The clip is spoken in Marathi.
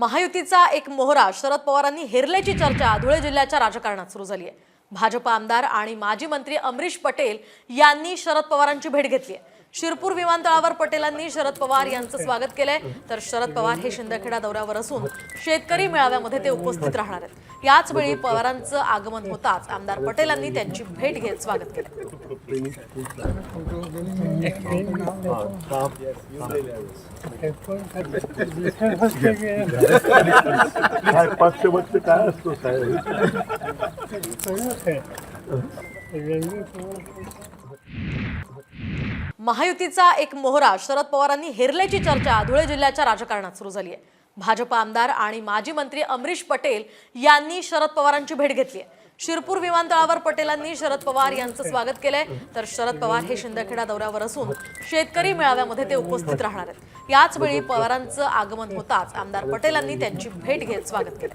महायुतीचा एक मोहरा शरद पवारांनी हेरल्याची चर्चा धुळे जिल्ह्याच्या राजकारणात सुरू झाली आहे भाजप आमदार आणि माजी मंत्री अमरीश पटेल यांनी शरद पवारांची भेट घेतली आहे शिरपूर विमानतळावर पटेलांनी शरद पवार यांचं स्वागत केलंय. तर शरद पवार हे शिंदखेडा दौऱ्यावर असून शेतकरी मेळाव्यामध्ये ते उपस्थित राहणार आहेत. याचवेळी पवारांचं आगमन होताच आमदार पटेलांनी त्यांची भेट घेत स्वागत केलं. काय पक्षपक्ष काय असतो महायुतीचा एक मोहरा शरद पवारांनी हेरल्याची चर्चा धुळे जिल्ह्याच्या राजकारणात सुरू झाली आहे. भाजप आमदार आणि माजी मंत्री अमरीश पटेल यांनी शरद पवारांची भेट घेतली आहे. शिरपूर विमानतळावर पटेलांनी शरद पवार यांचं स्वागत केलंय. तर शरद पवार हे शिंदखेडा दौऱ्यावर असून शेतकरी मेळाव्यामध्ये ते उपस्थित राहणार आहेत. याच वेळी पवारांचं आगमन होताच आमदार पटेलांनी त्यांची भेट घेत स्वागत केलं.